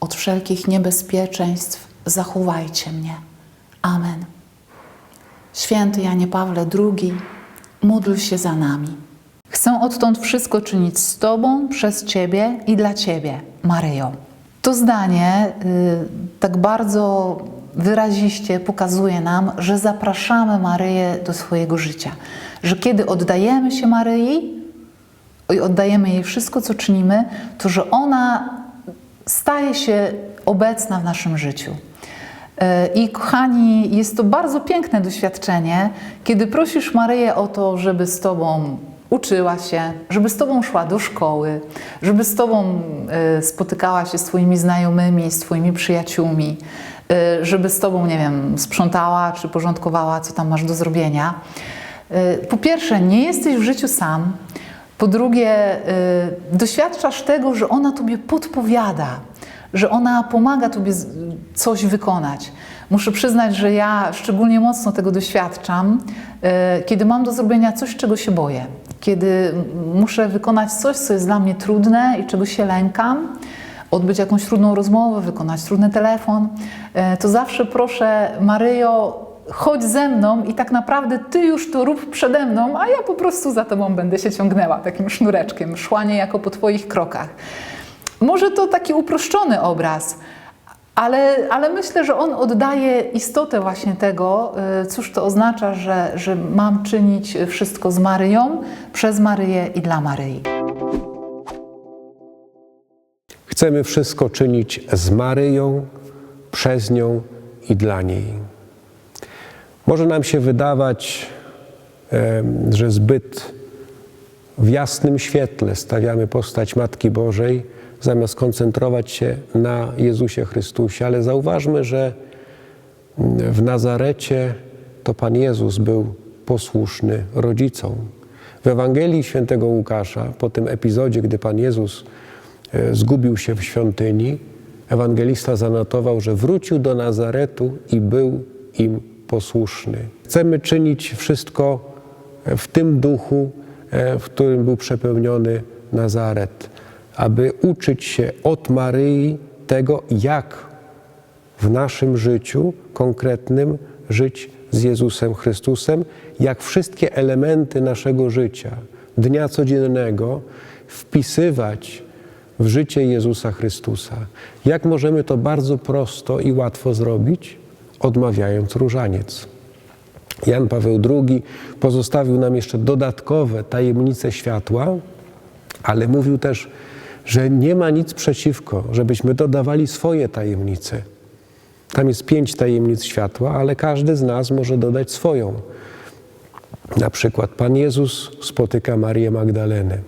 od wszelkich niebezpieczeństw zachowajcie mnie. Amen. Święty Janie Pawle II, módl się za nami. Chcę odtąd wszystko czynić z Tobą, przez Ciebie i dla Ciebie, Maryjo. To zdanie y, tak bardzo wyraziście pokazuje nam, że zapraszamy Maryję do swojego życia. Że kiedy oddajemy się Maryi i oddajemy jej wszystko, co czynimy, to że ona staje się obecna w naszym życiu. E, I kochani, jest to bardzo piękne doświadczenie, kiedy prosisz Maryję o to, żeby z Tobą uczyła się, żeby z Tobą szła do szkoły, żeby z Tobą e, spotykała się z Twoimi znajomymi, z Twoimi przyjaciółmi, e, żeby z Tobą, nie wiem, sprzątała czy porządkowała, co tam masz do zrobienia. Po pierwsze, nie jesteś w życiu sam. Po drugie, doświadczasz tego, że ona tobie podpowiada, że ona pomaga tobie coś wykonać. Muszę przyznać, że ja szczególnie mocno tego doświadczam, y, kiedy mam do zrobienia coś, czego się boję, kiedy muszę wykonać coś, co jest dla mnie trudne i czego się lękam, odbyć jakąś trudną rozmowę, wykonać trudny telefon, y, to zawsze proszę Maryjo, chodź ze mną i tak naprawdę ty już to rób przede mną, a ja po prostu za tobą będę się ciągnęła takim sznureczkiem, szła niejako po twoich krokach. Może to taki uproszczony obraz, ale, ale myślę, że on oddaje istotę właśnie tego, y, cóż to oznacza, że, że mam czynić wszystko z Maryją, przez Maryję i dla Maryi. Chcemy wszystko czynić z Maryją, przez nią i dla niej. Może nam się wydawać, że zbyt w jasnym świetle stawiamy postać Matki Bożej, zamiast koncentrować się na Jezusie Chrystusie, ale zauważmy, że w Nazarecie to Pan Jezus był posłuszny rodzicom. W Ewangelii świętego Łukasza, po tym epizodzie, gdy Pan Jezus e, zgubił się w świątyni, ewangelista zanotował, że wrócił do Nazaretu i był im posłuszny. Chcemy czynić wszystko w tym duchu, e, w którym był przepełniony Nazaret, aby uczyć się od Maryi tego, jak w naszym życiu konkretnym żyć z Jezusem Chrystusem, jak wszystkie elementy naszego życia, dnia codziennego wpisywać w życie Jezusa Chrystusa. Jak możemy to bardzo prosto i łatwo zrobić? Odmawiając różaniec. Jan Paweł II pozostawił nam jeszcze dodatkowe tajemnice światła, ale mówił też, że nie ma nic przeciwko, żebyśmy dodawali swoje tajemnice. Tam jest pięć tajemnic światła, ale każdy z nas może dodać swoją. Na przykład Pan Jezus spotyka Marię Magdalenę.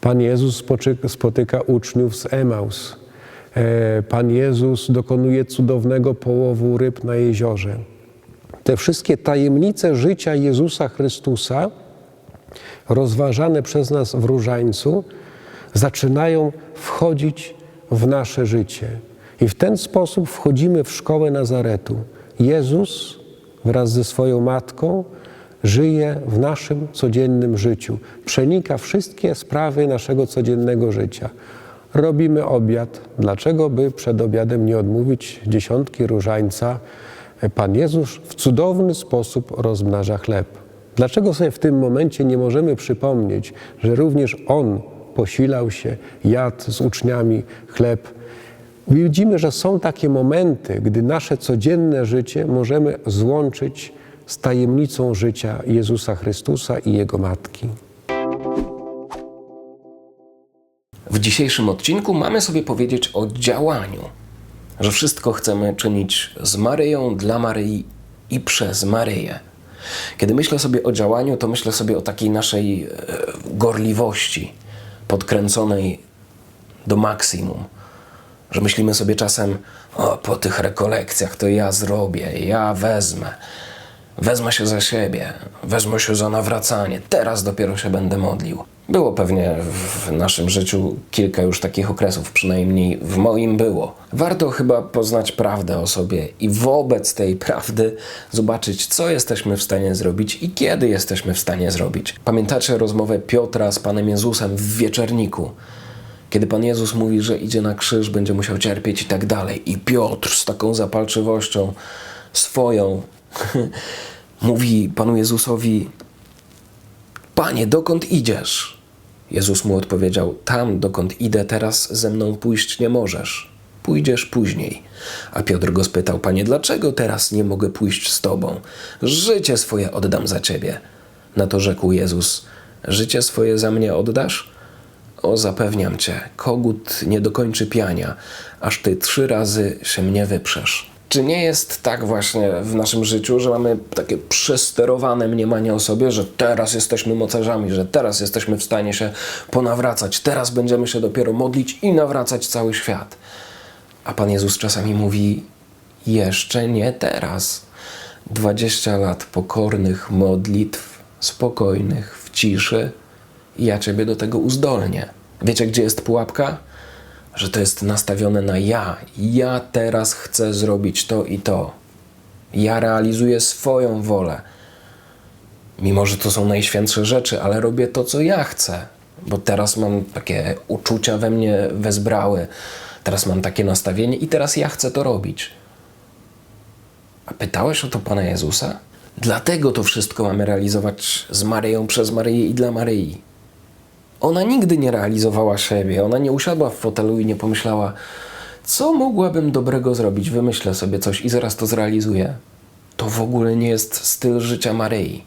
Pan Jezus spotyka uczniów z Emaus. E, Pan Jezus dokonuje cudownego połowu ryb na jeziorze. Te wszystkie tajemnice życia Jezusa Chrystusa, rozważane przez nas w różańcu, zaczynają wchodzić w nasze życie. I w ten sposób wchodzimy w szkołę Nazaretu. Jezus wraz ze swoją matką żyje w naszym codziennym życiu, przenika wszystkie sprawy naszego codziennego życia. Robimy obiad. Dlaczego by przed obiadem nie odmówić dziesiątki różańca? Pan Jezus w cudowny sposób rozmnaża chleb. Dlaczego sobie w tym momencie nie możemy przypomnieć, że również On posilał się, jadł z uczniami chleb? Widzimy, że są takie momenty, gdy nasze codzienne życie możemy złączyć z tajemnicą życia Jezusa Chrystusa i Jego Matki. W dzisiejszym odcinku mamy sobie powiedzieć o działaniu, że wszystko chcemy czynić z Maryją, dla Maryi i przez Maryję. Kiedy myślę sobie o działaniu, to myślę sobie o takiej naszej e, gorliwości, podkręconej do maksimum. Że myślimy sobie czasem, o, po tych rekolekcjach to ja zrobię, ja wezmę. Wezmę się za siebie, wezmę się za nawracanie, teraz dopiero się będę modlił. Było pewnie w naszym życiu kilka już takich okresów, przynajmniej w moim było. Warto chyba poznać prawdę o sobie i wobec tej prawdy zobaczyć, co jesteśmy w stanie zrobić i kiedy jesteśmy w stanie zrobić. Pamiętacie rozmowę Piotra z Panem Jezusem w wieczerniku? Kiedy Pan Jezus mówi, że idzie na krzyż, będzie musiał cierpieć i tak dalej. I Piotr z taką zapalczywością swoją mówi Panu Jezusowi: Panie, dokąd idziesz? Jezus mu odpowiedział: Tam, dokąd idę, teraz ze mną pójść nie możesz. Pójdziesz później. A Piotr go spytał: Panie, dlaczego teraz nie mogę pójść z tobą? Życie swoje oddam za ciebie. Na to rzekł Jezus: Życie swoje za mnie oddasz? O, zapewniam cię, kogut nie dokończy piania, aż ty trzy razy się mnie wyprzesz. Czy nie jest tak właśnie w naszym życiu, że mamy takie przesterowane mniemanie o sobie, że teraz jesteśmy mocarzami, że teraz jesteśmy w stanie się ponawracać, teraz będziemy się dopiero modlić i nawracać cały świat? A Pan Jezus czasami mówi: Jeszcze nie teraz. 20 lat pokornych modlitw, spokojnych, w ciszy, i ja Ciebie do tego uzdolnię. Wiecie, gdzie jest pułapka? Że to jest nastawione na ja. Ja teraz chcę zrobić to i to. Ja realizuję swoją wolę. Mimo, że to są najświętsze rzeczy, ale robię to, co ja chcę. Bo teraz mam takie uczucia we mnie wezbrały. Teraz mam takie nastawienie i teraz ja chcę to robić. A pytałeś o to Pana Jezusa? Dlatego to wszystko mamy realizować z Maryją, przez Maryję i dla Maryi. Ona nigdy nie realizowała siebie, ona nie usiadła w fotelu i nie pomyślała, co mogłabym dobrego zrobić, wymyślę sobie coś i zaraz to zrealizuję. To w ogóle nie jest styl życia Maryi.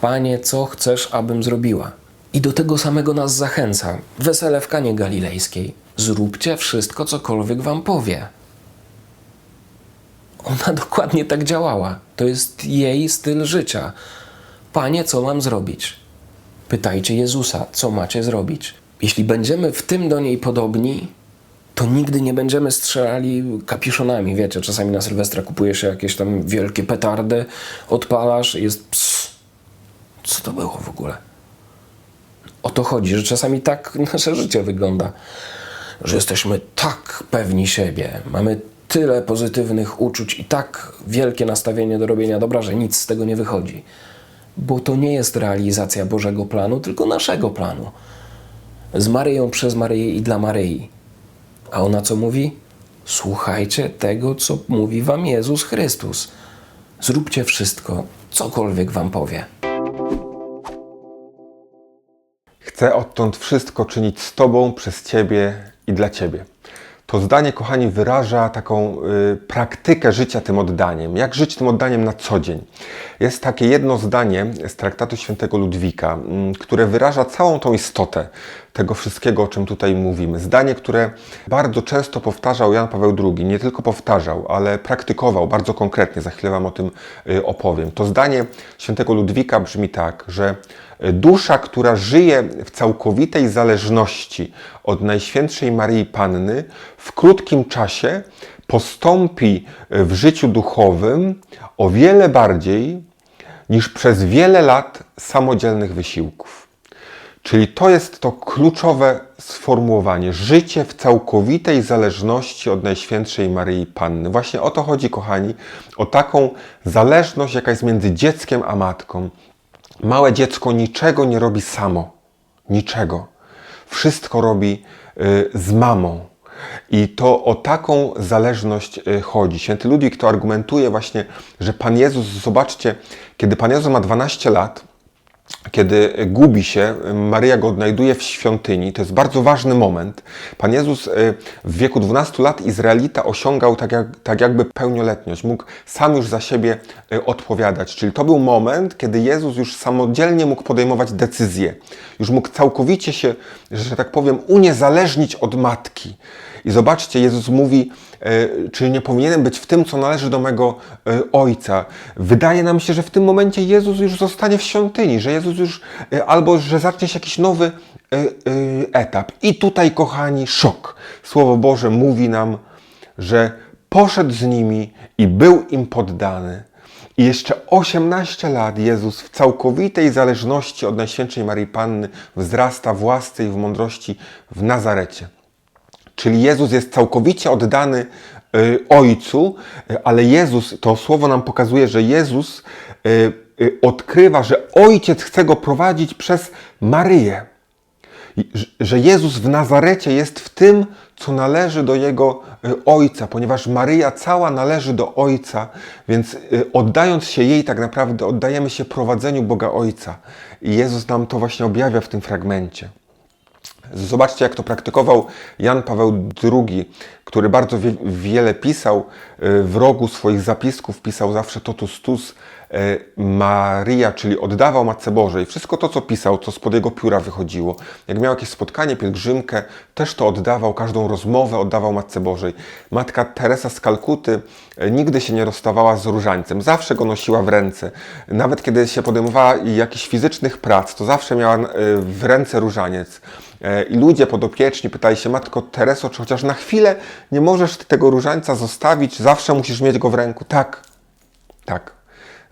Panie, co chcesz, abym zrobiła? I do tego samego nas zachęca. Wesele w Kanie Galilejskiej. Zróbcie wszystko, cokolwiek wam powie. Ona dokładnie tak działała. To jest jej styl życia. Panie, co mam zrobić? Pytajcie Jezusa, co macie zrobić. Jeśli będziemy w tym do niej podobni, to nigdy nie będziemy strzelali kapiszonami. Wiecie, czasami na Sylwestra kupuje się jakieś tam wielkie petardy, odpalasz i jest ps. Co to było w ogóle? O to chodzi, że czasami tak nasze życie wygląda. Że jesteśmy tak pewni siebie, mamy tyle pozytywnych uczuć i tak wielkie nastawienie do robienia dobra, że nic z tego nie wychodzi. Bo to nie jest realizacja Bożego planu, tylko naszego planu. Z Maryją, przez Maryję i dla Maryi. A ona co mówi? Słuchajcie tego, co mówi wam Jezus Chrystus. Zróbcie wszystko, cokolwiek wam powie. Chcę odtąd wszystko czynić z Tobą, przez Ciebie i dla Ciebie. To zdanie, kochani, wyraża taką y, praktykę życia tym oddaniem. Jak żyć tym oddaniem na co dzień? Jest takie jedno zdanie z traktatu świętego Ludwika, mm, które wyraża całą tą istotę tego wszystkiego, o czym tutaj mówimy. Zdanie, które bardzo często powtarzał Jan Paweł II. Nie tylko powtarzał, ale praktykował bardzo konkretnie. Za chwilę Wam o tym y, opowiem. To zdanie świętego Ludwika brzmi tak, że Dusza, która żyje w całkowitej zależności od Najświętszej Maryi Panny, w krótkim czasie postąpi w życiu duchowym o wiele bardziej niż przez wiele lat samodzielnych wysiłków. Czyli to jest to kluczowe sformułowanie. Życie w całkowitej zależności od Najświętszej Maryi Panny. Właśnie o to chodzi, kochani, o taką zależność, jaka jest między dzieckiem a matką. Małe dziecko niczego nie robi samo. Niczego. Wszystko robi y, z mamą. I to o taką zależność y, chodzi. Święty Ludwik to argumentuje właśnie, że Pan Jezus, zobaczcie, kiedy Pan Jezus ma 12 lat, kiedy gubi się, Maryja go odnajduje w świątyni. To jest bardzo ważny moment. Pan Jezus y, w wieku 12 lat Izraelita osiągał tak, jak, tak jakby pełnioletność. Mógł sam już za siebie y, odpowiadać. Czyli to był moment, kiedy Jezus już samodzielnie mógł podejmować decyzje. Już mógł całkowicie się, że tak powiem, uniezależnić od matki. I zobaczcie, Jezus mówi, e, czy nie powinienem być w tym, co należy do mego e, Ojca. Wydaje nam się, że w tym momencie Jezus już zostanie w świątyni, że Jezus już, e, albo że zacznie się jakiś nowy etap. I tutaj, kochani, szok. Słowo Boże mówi nam, że poszedł z nimi i był im poddany. I jeszcze 18 lat Jezus w całkowitej zależności od Najświętszej Marii Panny wzrasta w łasce i w mądrości w Nazarecie. Czyli Jezus jest całkowicie oddany y, Ojcu, y, ale Jezus, to słowo nam pokazuje, że Jezus y, odkrywa, że Ojciec chce go prowadzić przez Maryję. Że- Jezus w Nazarecie jest w tym, co należy do Jego Ojca, ponieważ Maryja cała należy do Ojca, więc oddając się jej, tak naprawdę oddajemy się prowadzeniu Boga Ojca. I Jezus nam to właśnie objawia w tym fragmencie. Zobaczcie, jak to praktykował Jan Paweł II, który bardzo wie, wiele pisał. y, W rogu swoich zapisków pisał zawsze totus tus y, Maria, czyli oddawał Matce Bożej. Wszystko to, co pisał, co spod jego pióra wychodziło. Jak miał jakieś spotkanie, pielgrzymkę, też to oddawał, każdą rozmowę oddawał Matce Bożej. Matka Teresa z Kalkuty y, nigdy się nie rozstawała z różańcem. Zawsze go nosiła w ręce. Nawet kiedy się podejmowała jakichś fizycznych prac, to zawsze miała w ręce różaniec. E, I ludzie podopieczni pytali się, Matko Tereso, czy chociaż na chwilę nie możesz tego różańca zostawić, zawsze musisz mieć go w ręku. Tak, tak.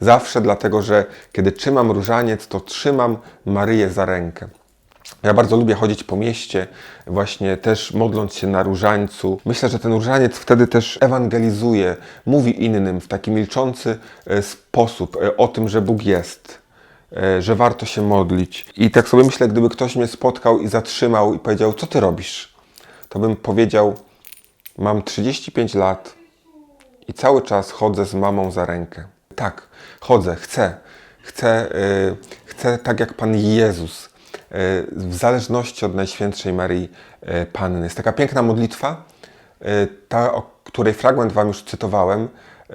Zawsze dlatego, że kiedy trzymam różaniec, to trzymam Maryję za rękę. Ja bardzo lubię chodzić po mieście, właśnie też modląc się na różańcu. Myślę, że ten różaniec wtedy też ewangelizuje, mówi innym w taki milczący e, sposób e, o tym, że Bóg jest, że warto się modlić. I tak sobie myślę, gdyby ktoś mnie spotkał i zatrzymał i powiedział, co ty robisz? To bym powiedział, mam 35 lat i cały czas chodzę z mamą za rękę. Tak, chodzę, chcę. Chcę, y, chcę tak jak Pan Jezus, y, w zależności od Najświętszej Marii y, Panny. Jest taka piękna modlitwa, y, ta, o której fragment Wam już cytowałem. Y,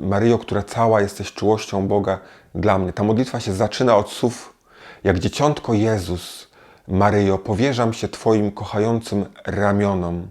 Maryjo, która cała jesteś czułością Boga dla mnie. Ta modlitwa się zaczyna od słów, jak dzieciątko Jezus, Maryjo, powierzam się Twoim kochającym ramionom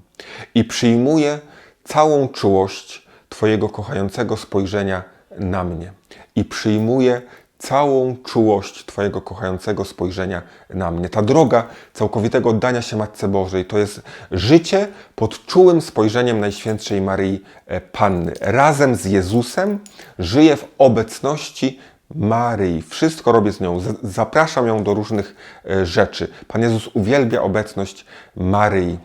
i przyjmuję całą czułość Twojego kochającego spojrzenia na mnie. I przyjmuję całą czułość Twojego kochającego spojrzenia na mnie. Ta droga całkowitego oddania się Matce Bożej to jest życie pod czułym spojrzeniem Najświętszej Maryi e, Panny. Razem z Jezusem żyję w obecności Maryi. Wszystko robię z nią. Zapraszam ją do różnych e, rzeczy. Pan Jezus uwielbia obecność Maryi.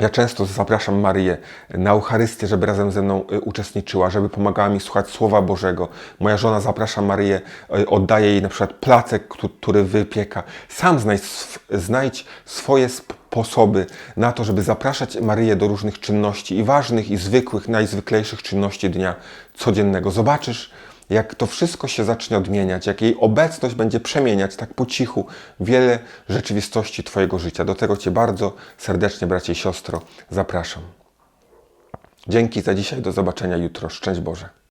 Ja często zapraszam Maryję na Eucharystię, żeby razem ze mną y, uczestniczyła, żeby pomagała mi słuchać Słowa Bożego. Moja żona zaprasza Maryję, y, oddaje jej na przykład placek, któ- który wypieka. Sam znajdź, znajdź swoje sposoby na to, żeby zapraszać Maryję do różnych czynności i ważnych, i zwykłych, najzwyklejszych czynności dnia codziennego. Zobaczysz, jak to wszystko się zacznie odmieniać, jak jej obecność będzie przemieniać tak po cichu wiele rzeczywistości Twojego życia. Do tego Cię bardzo serdecznie, bracie i siostro, zapraszam. Dzięki za dzisiaj, do zobaczenia jutro. Szczęść Boże.